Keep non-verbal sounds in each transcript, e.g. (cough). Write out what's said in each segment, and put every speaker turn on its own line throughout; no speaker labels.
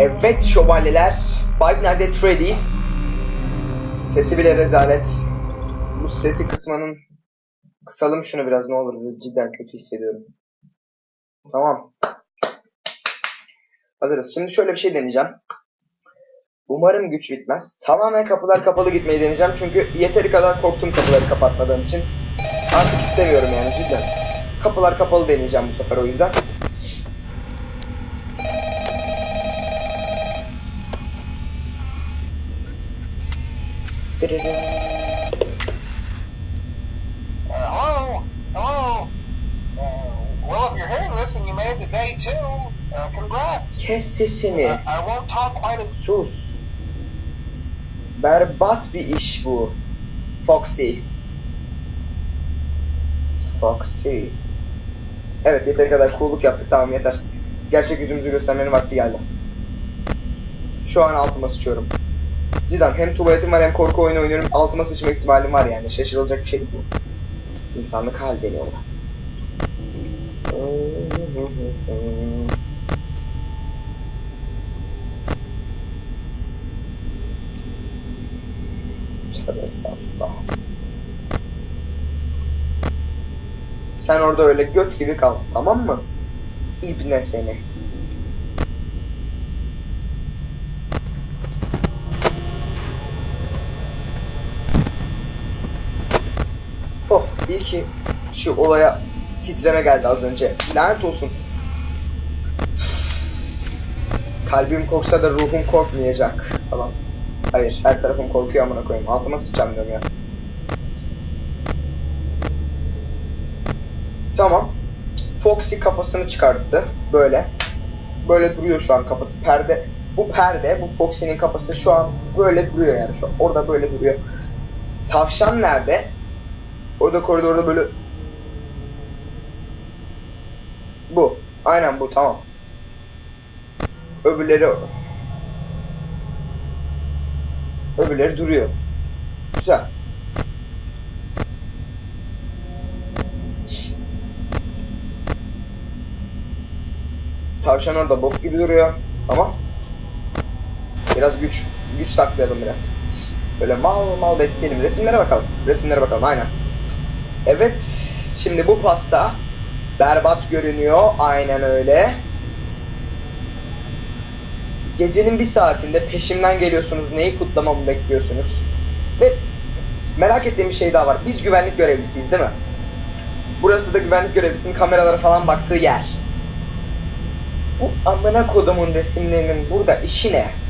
Evet şövalyeler. Five Nights at Freddy's. Sesi bile rezalet. Bu sesi kısmanın... Kısalım şunu biraz ne olur. Cidden kötü hissediyorum. Tamam. Hazırız. Şimdi şöyle bir şey deneyeceğim. Umarım güç bitmez. Tamamen kapılar kapalı gitmeyi deneyeceğim. Çünkü yeteri kadar korktum kapıları kapatmadığım için. Artık istemiyorum yani cidden. Kapılar kapalı deneyeceğim bu sefer o yüzden.
Hello? Hello? Uh, well, if you're you made it uh, congrats.
Kes sesini.
Uh, I won't talk quite as...
Sus. Berbat bir iş bu. Foxy. Foxy. Evet yeteri kadar cool'luk yaptık tamam yeter. Gerçek yüzümüzü göstermenin vakti geldi. Şu an altıma sıçıyorum. Cidden hem tuvaletim var hem korku oyunu oynuyorum. Altıma sıçma ihtimalim var yani. Şaşırılacak bir şey bu. İnsanlık hal deniyorlar. Tövbe estağfurullah. Sen orada öyle göt gibi kal, tamam mı? İbne seni. İyi ki şu olaya titreme geldi az önce. Lanet olsun. Kalbim korksa da ruhum korkmayacak falan. Hayır, her tarafım korkuyor amına koyayım. Altıma sıçacağım diyorum ya. Tamam. Foxy kafasını çıkarttı. Böyle. Böyle duruyor şu an kafası. Perde. Bu perde, bu Foxy'nin kafası şu an böyle duruyor yani şu an. Orada böyle duruyor. Tavşan nerede? Orada koridorda böyle... Bu. Aynen bu tamam. Öbürleri Öbürleri duruyor. Güzel. Tavşan orada bok gibi duruyor. Ama biraz güç güç saklayalım biraz. Böyle mal mal bekleyelim. Resimlere bakalım. Resimlere bakalım aynen. Evet. Şimdi bu pasta berbat görünüyor. Aynen öyle. Gecenin bir saatinde peşimden geliyorsunuz. Neyi kutlamamı bekliyorsunuz? Ve merak ettiğim bir şey daha var. Biz güvenlik görevlisiyiz değil mi? Burası da güvenlik görevlisinin kameralara falan baktığı yer. Bu amına kodumun resimlerinin burada işi ne?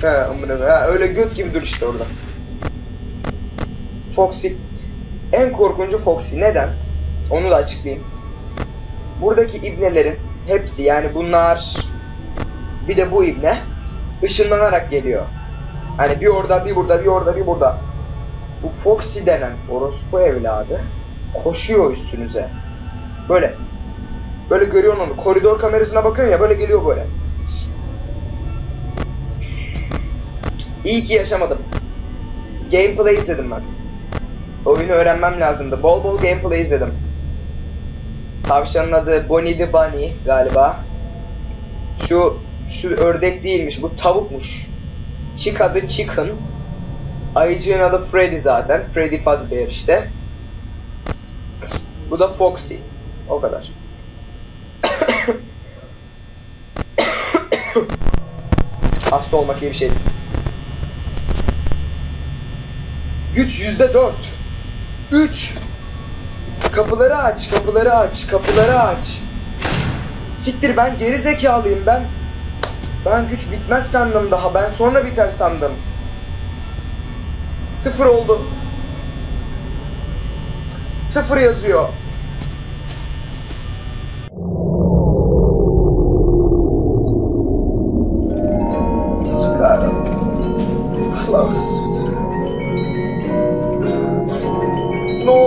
He amına ha, öyle göt gibi dur işte orada. Foxy en korkuncu Foxy neden? Onu da açıklayayım. Buradaki ibnelerin hepsi yani bunlar bir de bu ibne ışınlanarak geliyor. Hani bir orada, bir burada, bir orada, bir burada. Bu Foxy denen orospu evladı koşuyor üstünüze. Böyle. Böyle görüyorsun onu. Koridor kamerasına bakıyorsun ya böyle geliyor böyle. İyi ki yaşamadım. Gameplay izledim ben. Oyunu öğrenmem lazımdı. Bol bol gameplay izledim. Tavşanın adı Bonnie the Bunny galiba. Şu şu ördek değilmiş. Bu tavukmuş. Chick adı Chicken. Ayıcığın adı Freddy zaten. Freddy Fazbear işte. Bu da Foxy. O kadar. (coughs) Hasta olmak iyi bir şey değil. Güç yüzde dört. Üç. Kapıları aç, kapıları aç, kapıları aç. Siktir ben geri zekalıyım ben. Ben güç bitmez sandım daha. Ben sonra biter sandım. Sıfır oldu. Sıfır yazıyor.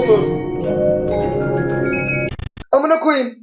olur. Amına koyayım.